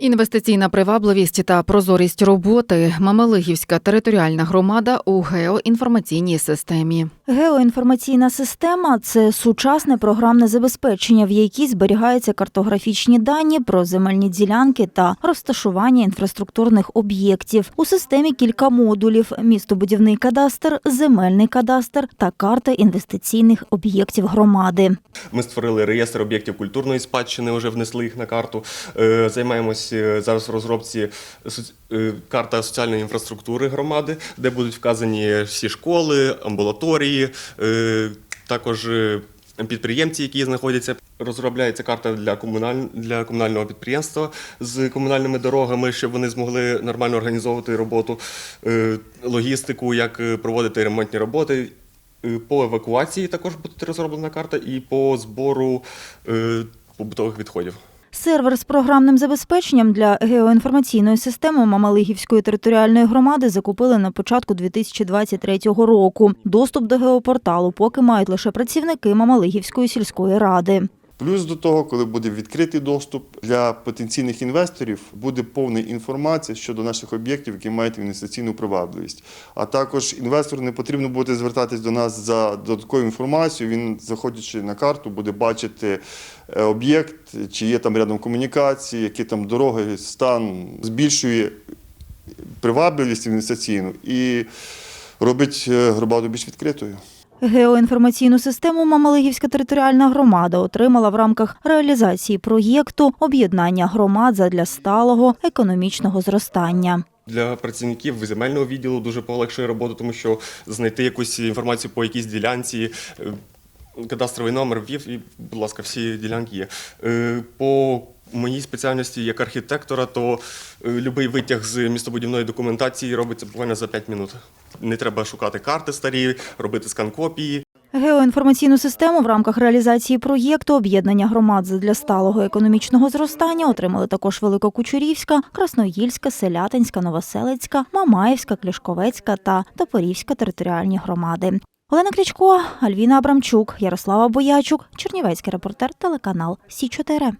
Інвестиційна привабливість та прозорість роботи Мамалигівська територіальна громада у геоінформаційній системі. Геоінформаційна система це сучасне програмне забезпечення, в якій зберігаються картографічні дані про земельні ділянки та розташування інфраструктурних об'єктів. У системі кілька модулів: містобудівний кадастр, земельний кадастр та карта інвестиційних об'єктів громади. Ми створили реєстр об'єктів культурної спадщини, вже внесли їх на карту. Е, Займаємось е, зараз в розробці е, карта соціальної інфраструктури громади, де будуть вказані всі школи, амбулаторії, е, також е, підприємці, які знаходяться. Розробляється карта для комуналь... для комунального підприємства з комунальними дорогами, щоб вони змогли нормально організовувати роботу, е, логістику, як е, проводити ремонтні роботи. Е, По евакуації також буде розроблена карта і по збору е, побутових відходів. Сервер з програмним забезпеченням для геоінформаційної системи Мамалигівської територіальної громади закупили на початку 2023 року. Доступ до геопорталу поки мають лише працівники Мамалигівської сільської ради. Плюс до того, коли буде відкритий доступ для потенційних інвесторів, буде повна інформація щодо наших об'єктів, які мають інвестиційну привабливість. А також інвестору не потрібно буде звертатись до нас за додатковою інформацією. Він, заходячи на карту, буде бачити е, об'єкт, чи є там рядом комунікації, які там дороги, стан збільшує привабливість інвестиційну і робить е, громаду більш відкритою. Геоінформаційну систему Мамалигівська територіальна громада отримала в рамках реалізації проєкту об'єднання громад задля сталого економічного зростання. Для працівників земельного відділу дуже полегшує роботу, тому що знайти якусь інформацію по якійсь ділянці. е, Кадастровий номер ввів, і, будь ласка, всі ділянки є. Е, По моїй спеціальності як архітектора, то будь-який витяг з містобудівної документації робиться буквально за 5 минут. Не треба шукати карти старі, робити скан копії. Геоінформаційну систему в рамках реалізації проєкту об'єднання громад для сталого економічного зростання отримали також Великокучурівська, Красноїльська, Селятинська, Новоселицька, Мамаївська, Клішковецька та Топорівська територіальні громади. Олена Крічко, Альвіна Абрамчук, Ярослава Боячук, Чернівецький репортер, телеканал Сі 4